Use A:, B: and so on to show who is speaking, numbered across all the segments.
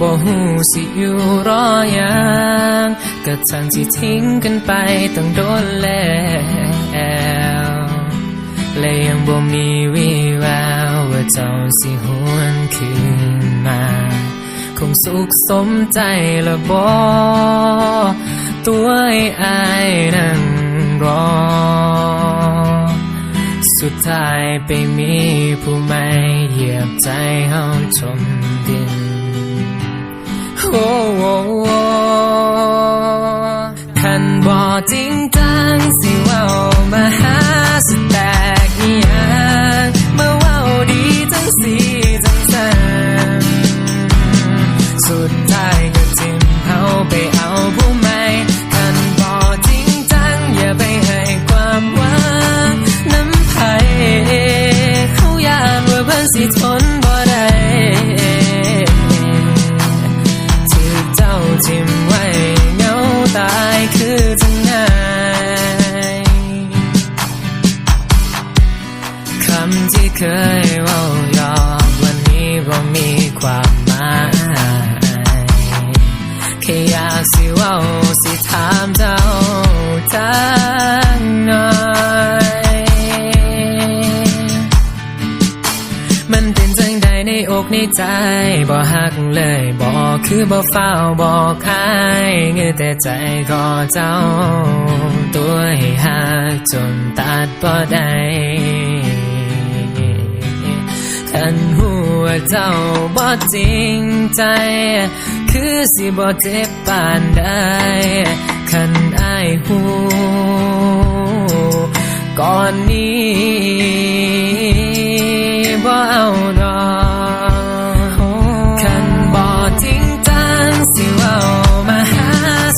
A: บ่ฮู้สิอยู่รอยังก็ทั้งที่ทิ้งกันไปตั้งโดนแล้วและยังบ่มีวี่แววว่าเจ้าสิหวนคืนมา คงสุขสมใจละบ่ตัวไอ้อายนั่งรอ สุดท้ายไปมีผู้ใหม่เหยียบใจเฮาจมดิน คันบ่จริงจังสิว้ามาหาสแตกอีหยังมาว้าดีจังสีจังสันสุดท้ายก็ทิมเฮาไปเอาผู้ใหม่คันบ่จริงจังอย่าไปให้ความหวังน้ำไผเขาย่านว่าเพิ่นสิทนำที่เคยเว่าหยอกวันนี้บ่มีความหมายแค่อยากสิว่าสิถามเจ้าจังหน่อยมันเป็นจังใดในอกในใจบ่ฮักเลยบ่คือบ่เฝ้าบ่คายเงือแต่ใจก็เจ้า ตัวให้ฮักจนตัดบ่ได้ คันหัวเจ้าบ่จริงใจ คือสิบ่เจ็บปานใดคันอายหูก่อนนี้บ่เอาดอกคันบ่จริงจังสิเว้ามาหา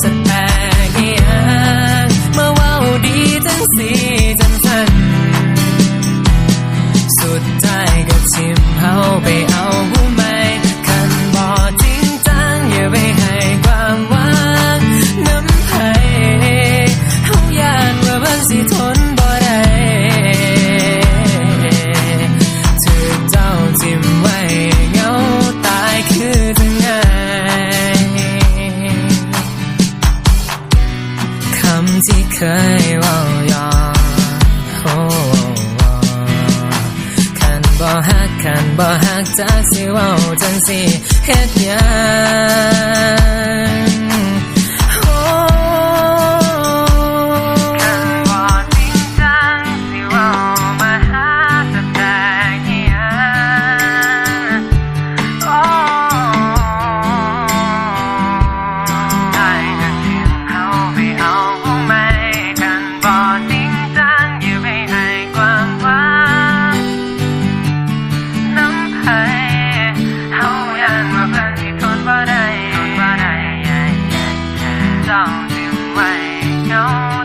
A: สแตกอีหยังมาเว้าดีจังสี สิทนบ่ได้ถือเจ้าทิมไว้เงาตายคือจังไงคำที่เคยว่าหยอกโอ้คันบ่ฮักคันบ่ฮักจักสิว้าจังสิเฮ็ดหยัง why no